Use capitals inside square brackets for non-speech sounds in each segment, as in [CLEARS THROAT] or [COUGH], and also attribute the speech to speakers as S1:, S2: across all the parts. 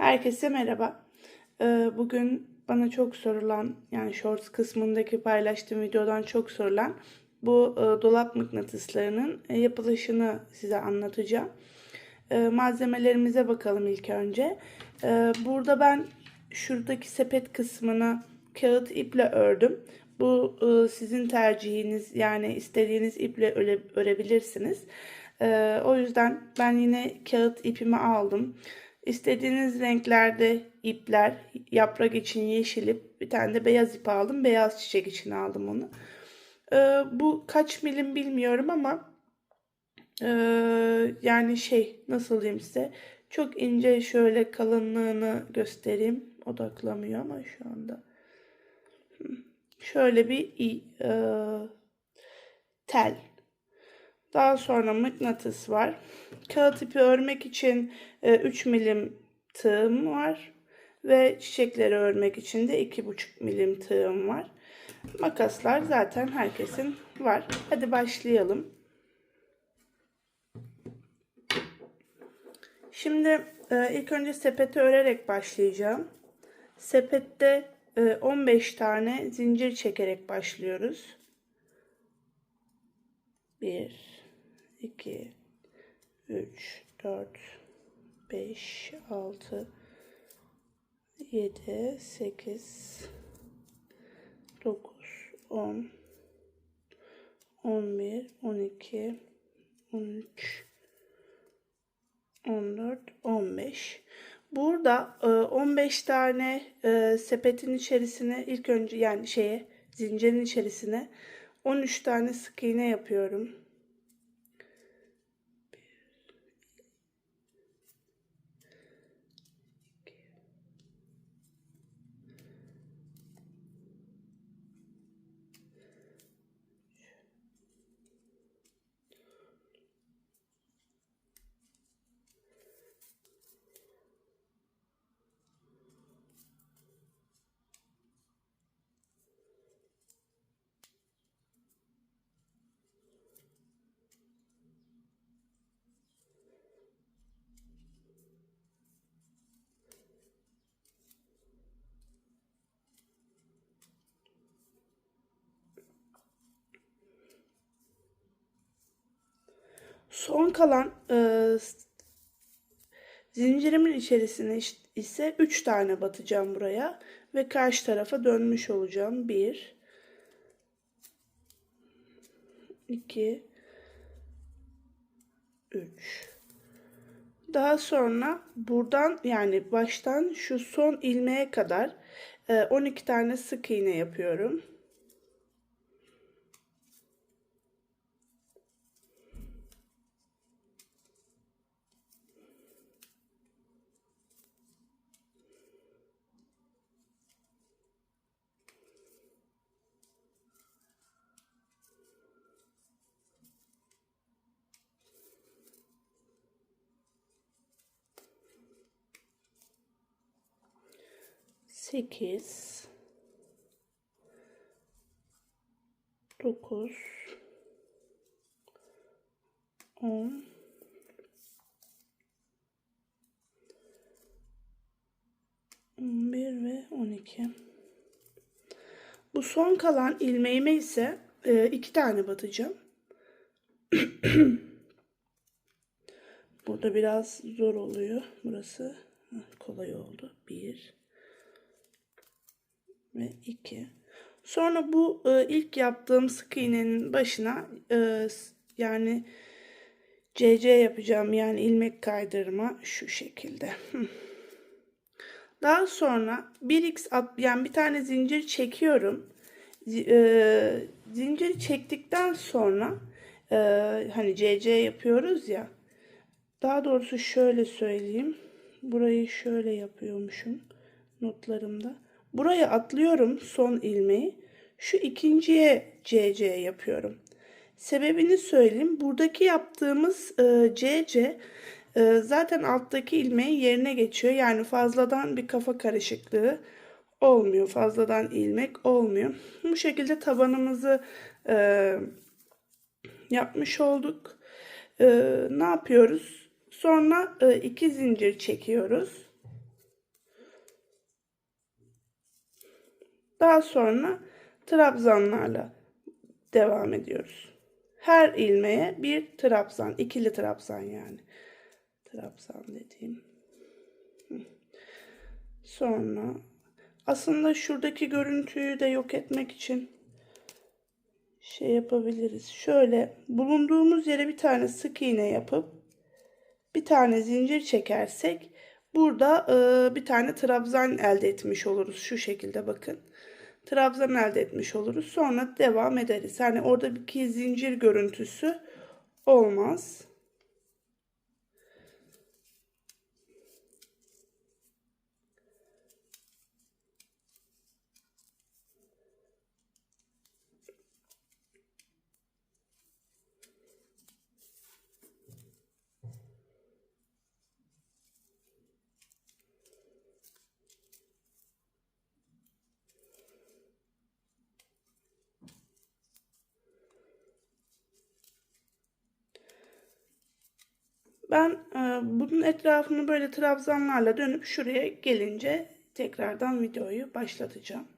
S1: Herkese merhaba. Ee, Bugün bana çok sorulan yani shorts kısmındaki paylaştığım videodan çok sorulan bu e, dolap mıknatıslarının e, yapılışını size anlatacağım. E, Malzemelerimize bakalım ilk önce. E, Burada ben şuradaki sepet kısmını kağıt iple ördüm. Bu e, sizin tercihiniz yani istediğiniz iple öre, örebilirsiniz. O yüzden ben yine kağıt ipimi aldım. İstediğiniz renklerde ipler, yaprak için yeşil ip, bir tane de beyaz ip aldım. Beyaz çiçek için aldım onu. Ee, bu kaç milim bilmiyorum ama ee, yani şey nasıl diyeyim size çok ince şöyle kalınlığını göstereyim. Odaklamıyor ama şu anda. Şöyle bir ee, tel. Daha sonra mıknatıs var. Kağıt ipi örmek için e, 3 milim tığım var. Ve çiçekleri örmek için de 2,5 milim tığım var. Makaslar zaten herkesin var. Hadi başlayalım. Şimdi e, ilk önce sepeti örerek başlayacağım. Sepette e, 15 tane zincir çekerek başlıyoruz. 1 2 3 4 5 6 7 8 9 10 11 12 13 14 15 Burada e, 15 tane e, sepetin içerisine ilk önce yani şeye zincirin içerisine 13 tane sık iğne yapıyorum. Son kalan e, zincirimin içerisine ise 3 tane batacağım buraya ve karşı tarafa dönmüş olacağım. 1 2 3 Daha sonra buradan yani baştan şu son ilmeğe kadar e, 12 tane sık iğne yapıyorum. Sekiz, dokuz, on, on bir ve on iki. Bu son kalan ilmeğime ise e, iki tane batacağım. [CLEARS THROAT] Burada biraz zor oluyor. Burası kolay oldu. Bir ve 2. Sonra bu e, ilk yaptığım sık iğnenin başına e, yani CC yapacağım yani ilmek kaydırma şu şekilde. [LAUGHS] Daha sonra 1x at yani bir tane zincir çekiyorum. E, zinciri çektikten sonra e, hani CC yapıyoruz ya. Daha doğrusu şöyle söyleyeyim. Burayı şöyle yapıyormuşum notlarımda. Buraya atlıyorum son ilmeği. Şu ikinciye CC yapıyorum. Sebebini söyleyeyim. Buradaki yaptığımız e, CC e, zaten alttaki ilmeğin yerine geçiyor. Yani fazladan bir kafa karışıklığı olmuyor. Fazladan ilmek olmuyor. Bu şekilde tabanımızı e, yapmış olduk. E, ne yapıyoruz? Sonra e, iki zincir çekiyoruz. Daha sonra trabzanlarla devam ediyoruz. Her ilmeğe bir trabzan, ikili trabzan yani. Trabzan dediğim. Sonra aslında şuradaki görüntüyü de yok etmek için şey yapabiliriz. Şöyle bulunduğumuz yere bir tane sık iğne yapıp bir tane zincir çekersek burada e, bir tane trabzan elde etmiş oluruz. Şu şekilde bakın. Trabzan elde etmiş oluruz. Sonra devam ederiz. Yani orada iki zincir görüntüsü olmaz. Ben e, bunun etrafını böyle trabzanlarla dönüp şuraya gelince tekrardan videoyu başlatacağım.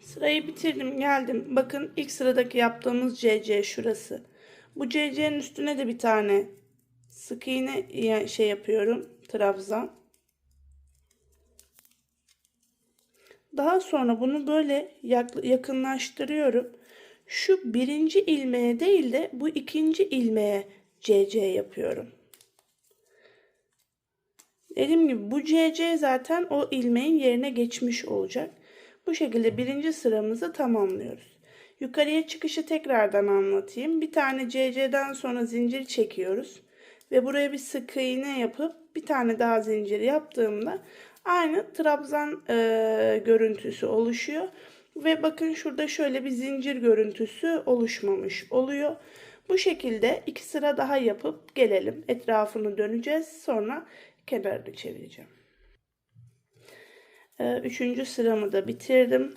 S1: Sırayı bitirdim geldim. Bakın ilk sıradaki yaptığımız CC şurası. Bu CC'nin üstüne de bir tane sık iğne şey yapıyorum. Trabzan. Daha sonra bunu böyle yakınlaştırıyorum. Şu birinci ilmeğe değil de bu ikinci ilmeğe CC yapıyorum. Dediğim gibi bu CC zaten o ilmeğin yerine geçmiş olacak. Bu şekilde birinci sıramızı tamamlıyoruz. Yukarıya çıkışı tekrardan anlatayım. Bir tane CC'den sonra zincir çekiyoruz. Ve buraya bir sık iğne yapıp bir tane daha zincir yaptığımda aynı trabzan e, görüntüsü oluşuyor. Ve bakın şurada şöyle bir zincir görüntüsü oluşmamış oluyor. Bu şekilde iki sıra daha yapıp gelelim. Etrafını döneceğiz. Sonra kenarını çevireceğim. Ee, üçüncü sıramı da bitirdim.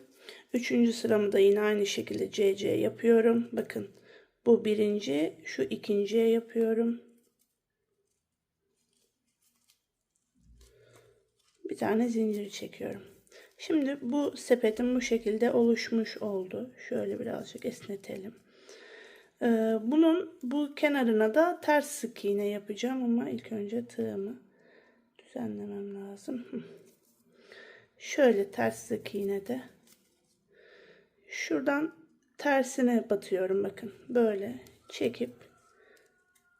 S1: Üçüncü sıramı da yine aynı şekilde CC yapıyorum. Bakın bu birinci, şu ikinciye yapıyorum. Bir tane zincir çekiyorum. Şimdi bu sepetim bu şekilde oluşmuş oldu. Şöyle birazcık esnetelim. Ee, bunun bu kenarına da ters sık iğne yapacağım ama ilk önce tığımı düzenlemem lazım. [LAUGHS] Şöyle ters sık iğne de şuradan tersine batıyorum bakın. Böyle çekip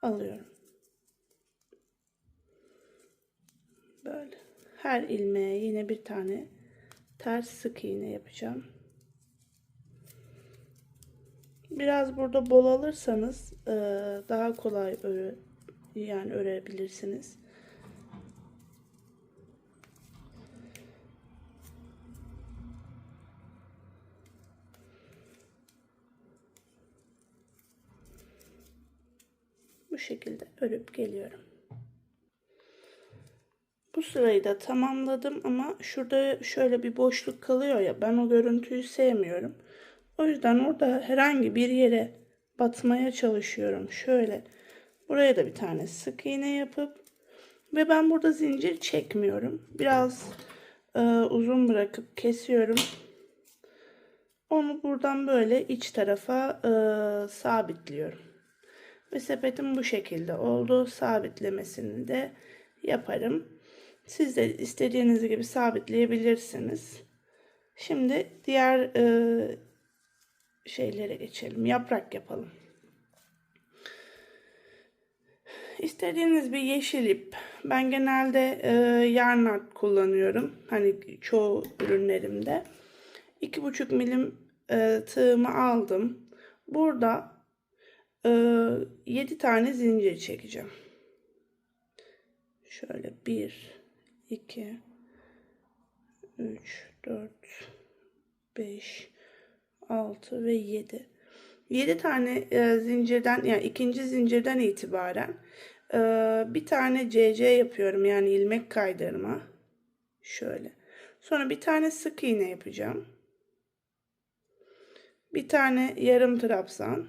S1: alıyorum. Böyle her ilmeğe yine bir tane ters sık iğne yapacağım. Biraz burada bol alırsanız e, daha kolay öre, yani örebilirsiniz. Bu şekilde örüp geliyorum. Bu sırayı da tamamladım ama şurada şöyle bir boşluk kalıyor ya ben o görüntüyü sevmiyorum. O yüzden orada herhangi bir yere batmaya çalışıyorum. Şöyle buraya da bir tane sık iğne yapıp ve ben burada zincir çekmiyorum. Biraz e, uzun bırakıp kesiyorum. Onu buradan böyle iç tarafa e, sabitliyorum. Ve sepetim bu şekilde oldu. Sabitlemesini de yaparım. Siz de istediğiniz gibi sabitleyebilirsiniz. Şimdi diğer e, şeylere geçelim. Yaprak yapalım. İstediğiniz bir yeşil ip. Ben genelde e, yarn kullanıyorum. Hani çoğu ürünlerimde. 2,5 milim e, tığımı aldım. Burada e, 7 tane zincir çekeceğim. Şöyle 1 2 3 4 5 6 ve 7 7 tane e, zincirden yani ikinci zincirden itibaren e, bir tane CC yapıyorum yani ilmek kaydırma. Şöyle. Sonra bir tane sık iğne yapacağım. Bir tane yarım trabzan.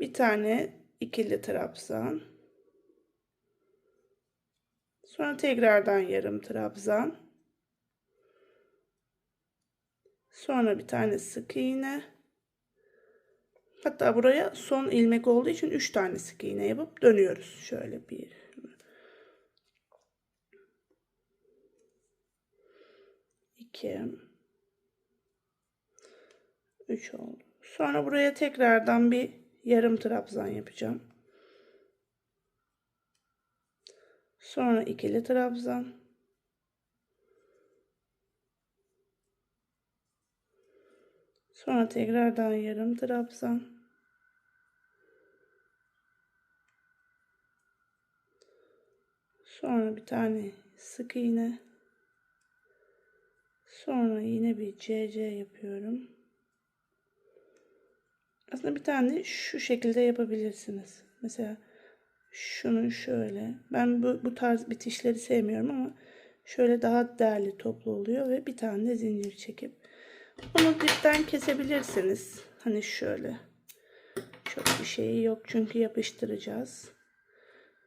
S1: Bir tane ikili trabzan Sonra tekrardan yarım trabzan. Sonra bir tane sık iğne. Hatta buraya son ilmek olduğu için 3 tane sık iğne yapıp dönüyoruz. Şöyle bir. iki, üç oldu. Sonra buraya tekrardan bir yarım trabzan yapacağım. Sonra ikili trabzan. Sonra tekrardan yarım trabzan. Sonra bir tane sık iğne. Sonra yine bir CC yapıyorum. Aslında bir tane şu şekilde yapabilirsiniz. Mesela şunu şöyle. Ben bu, bu tarz bitişleri sevmiyorum ama şöyle daha değerli toplu oluyor ve bir tane de zincir çekip bunu dipten kesebilirsiniz. Hani şöyle. Çok bir şey yok çünkü yapıştıracağız.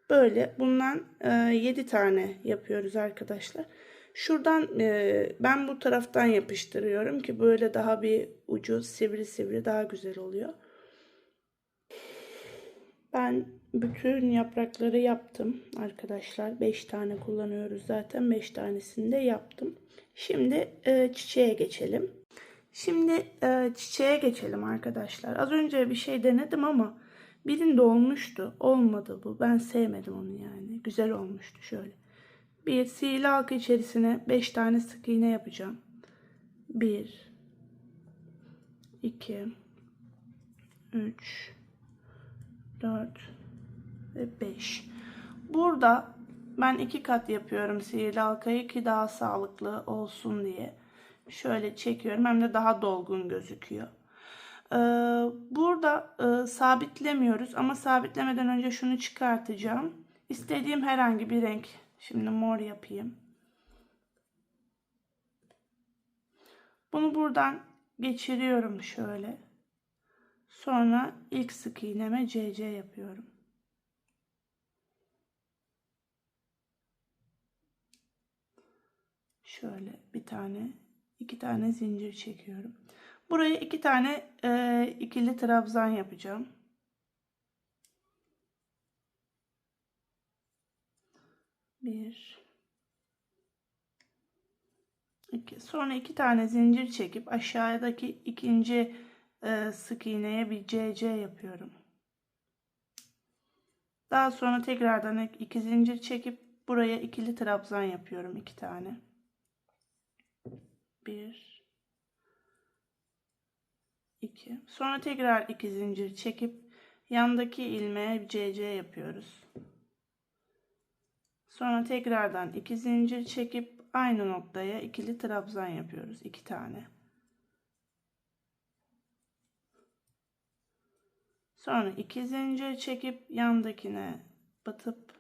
S1: Böyle bundan e, 7 tane yapıyoruz arkadaşlar. Şuradan e, ben bu taraftan yapıştırıyorum ki böyle daha bir ucu sivri sivri daha güzel oluyor. Ben bütün yaprakları yaptım arkadaşlar. 5 tane kullanıyoruz zaten. 5 tanesini de yaptım. Şimdi e, çiçeğe geçelim. Şimdi e, çiçeğe geçelim arkadaşlar. Az önce bir şey denedim ama birinde olmuştu. Olmadı bu. Ben sevmedim onu yani. Güzel olmuştu şöyle. Bir sihirli halka içerisine 5 tane sık iğne yapacağım. 1 2 3 4 ve 5. Burada ben iki kat yapıyorum sihirli halkayı ki daha sağlıklı olsun diye. Şöyle çekiyorum hem de daha dolgun gözüküyor. Ee, burada e, sabitlemiyoruz ama sabitlemeden önce şunu çıkartacağım. İstediğim herhangi bir renk. Şimdi mor yapayım. Bunu buradan geçiriyorum şöyle. Sonra ilk sık iğneme CC yapıyorum. Şöyle bir tane, iki tane zincir çekiyorum. Buraya iki tane e, ikili trabzan yapacağım. Bir, iki. Sonra iki tane zincir çekip aşağıdaki ikinci e, sık iğneye bir CC yapıyorum. Daha sonra tekrardan iki zincir çekip buraya ikili trabzan yapıyorum iki tane. Bir, iki. Sonra tekrar iki zincir çekip yandaki ilmeğe CC yapıyoruz. Sonra tekrardan iki zincir çekip aynı noktaya ikili trabzan yapıyoruz. iki tane. Sonra iki zincir çekip yandakine batıp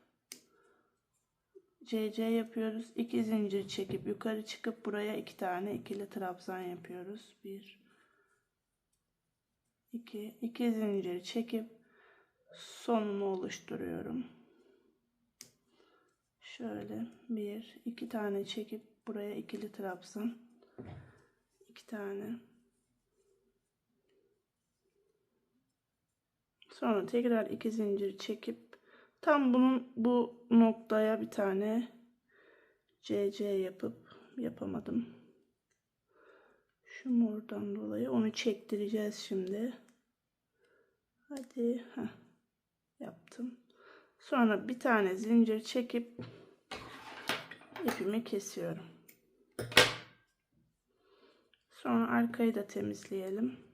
S1: CC yapıyoruz. İki zincir çekip yukarı çıkıp buraya iki tane ikili trabzan yapıyoruz. Bir, iki, iki zincir çekip sonunu oluşturuyorum. Şöyle bir, iki tane çekip buraya ikili trabzan, iki tane. Sonra tekrar iki zincir çekip tam bunun bu noktaya bir tane CC yapıp yapamadım. Şu mordan dolayı onu çektireceğiz şimdi. Hadi heh, yaptım. Sonra bir tane zincir çekip ipimi kesiyorum. Sonra arkayı da temizleyelim.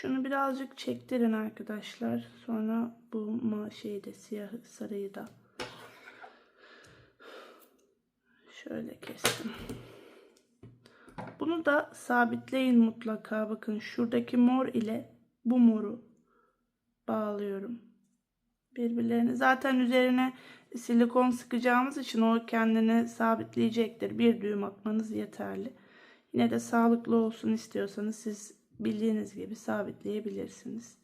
S1: Şunu birazcık çektirin arkadaşlar. Sonra bu şeyi de siyah sarıyı da şöyle kestim. Bunu da sabitleyin mutlaka. Bakın şuradaki mor ile bu moru bağlıyorum. Birbirlerini zaten üzerine silikon sıkacağımız için o kendini sabitleyecektir. Bir düğüm atmanız yeterli. Yine de sağlıklı olsun istiyorsanız siz bildiğiniz gibi sabitleyebilirsiniz.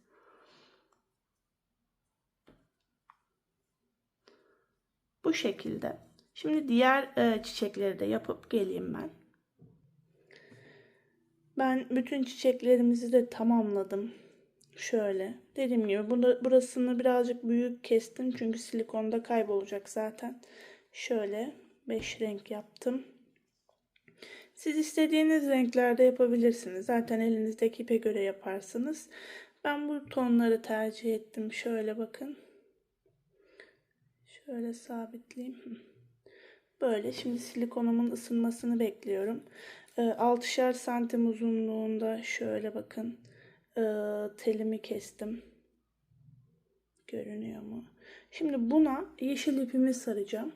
S1: Bu şekilde. Şimdi diğer e, çiçekleri de yapıp geleyim ben. Ben bütün çiçeklerimizi de tamamladım. Şöyle. Dediğim gibi burasını birazcık büyük kestim. Çünkü silikonda kaybolacak zaten. Şöyle 5 renk yaptım. Siz istediğiniz renklerde yapabilirsiniz. Zaten elinizdeki ipe göre yaparsınız. Ben bu tonları tercih ettim. Şöyle bakın. Şöyle sabitleyeyim. Böyle. Şimdi silikonumun ısınmasını bekliyorum. 6'şer santim uzunluğunda şöyle bakın. E, telimi kestim. Görünüyor mu? Şimdi buna yeşil ipimi saracağım.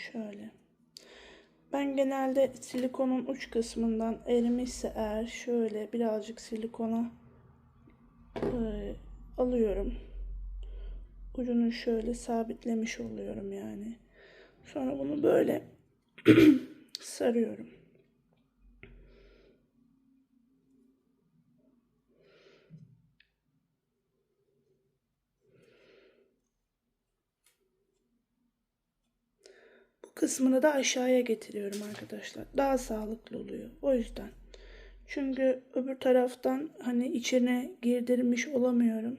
S1: Şöyle. Ben genelde silikonun uç kısmından erimişse eğer şöyle birazcık silikona e, alıyorum. Ucunu şöyle sabitlemiş oluyorum yani. Sonra bunu böyle [CLEARS THROAT] sarıyorum. Kısmını da aşağıya getiriyorum arkadaşlar. Daha sağlıklı oluyor. O yüzden. Çünkü öbür taraftan hani içine girdirmiş olamıyorum.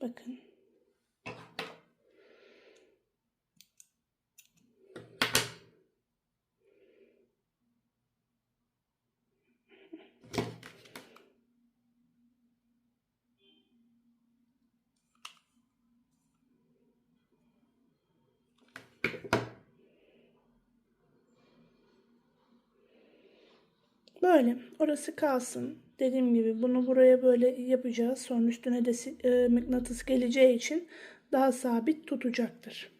S1: Bakın. Böyle. Orası kalsın. Dediğim gibi bunu buraya böyle yapacağız. Sonra üstüne de e, mıknatıs geleceği için daha sabit tutacaktır.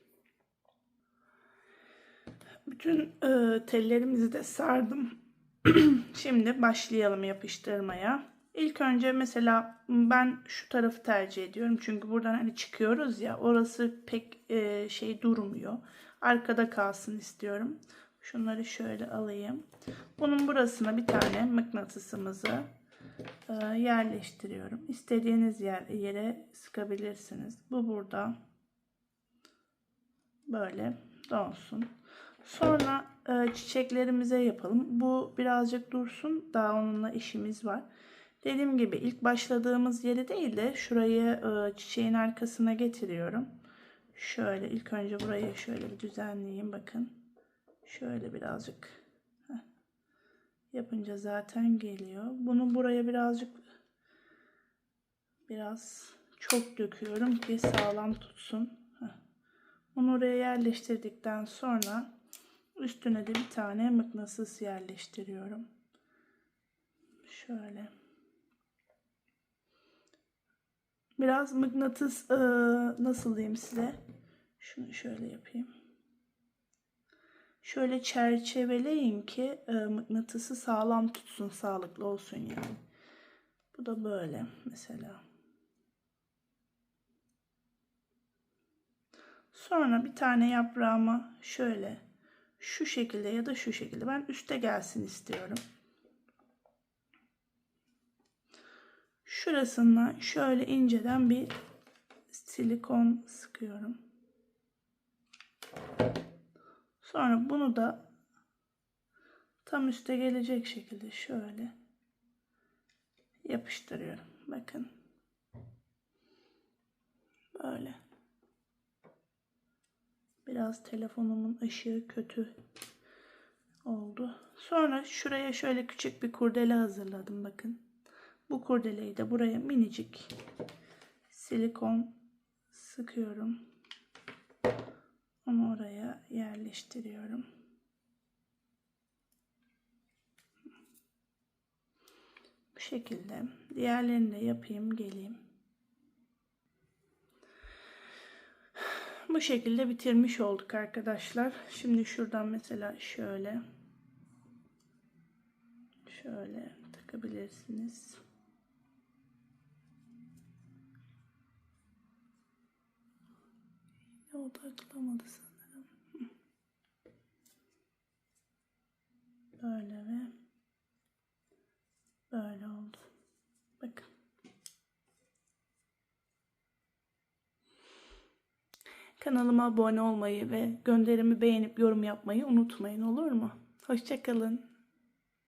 S1: Bütün e, tellerimizi de sardım. [CLEARS THROAT] Şimdi başlayalım yapıştırmaya. İlk önce mesela ben şu tarafı tercih ediyorum. Çünkü buradan hani çıkıyoruz ya orası pek e, şey durmuyor. Arkada kalsın istiyorum. Şunları şöyle alayım. Bunun burasına bir tane mıknatısımızı e, yerleştiriyorum. İstediğiniz yer, yere sıkabilirsiniz. Bu burada. Böyle donsun. Sonra e, çiçeklerimize yapalım. Bu birazcık dursun. Daha onunla işimiz var. Dediğim gibi ilk başladığımız yeri değil de şurayı e, çiçeğin arkasına getiriyorum. Şöyle ilk önce burayı şöyle bir düzenleyeyim. Bakın. Şöyle birazcık yapınca zaten geliyor. Bunu buraya birazcık biraz çok döküyorum ki sağlam tutsun. Heh. Bunu oraya yerleştirdikten sonra üstüne de bir tane mıknatıs yerleştiriyorum. Şöyle. Biraz mıknatıs nasıl diyeyim size? Şunu şöyle yapayım. Şöyle çerçeveleyin ki e, mıknatısı sağlam tutsun, sağlıklı olsun yani. Bu da böyle mesela. Sonra bir tane yaprağıma şöyle şu şekilde ya da şu şekilde ben üste gelsin istiyorum. Şurasından şöyle inceden bir silikon sıkıyorum. Sonra bunu da tam üste gelecek şekilde şöyle yapıştırıyorum. Bakın. Böyle. Biraz telefonumun ışığı kötü oldu. Sonra şuraya şöyle küçük bir kurdele hazırladım bakın. Bu kurdeleyi de buraya minicik silikon sıkıyorum. Onu oraya yerleştiriyorum. Bu şekilde. Diğerlerini de yapayım geleyim. Bu şekilde bitirmiş olduk arkadaşlar. Şimdi şuradan mesela şöyle şöyle takabilirsiniz. Odaklamadı sanırım. Böyle ve böyle oldu. Bakın. Kanalıma abone olmayı ve gönderimi beğenip yorum yapmayı unutmayın olur mu? Hoşçakalın.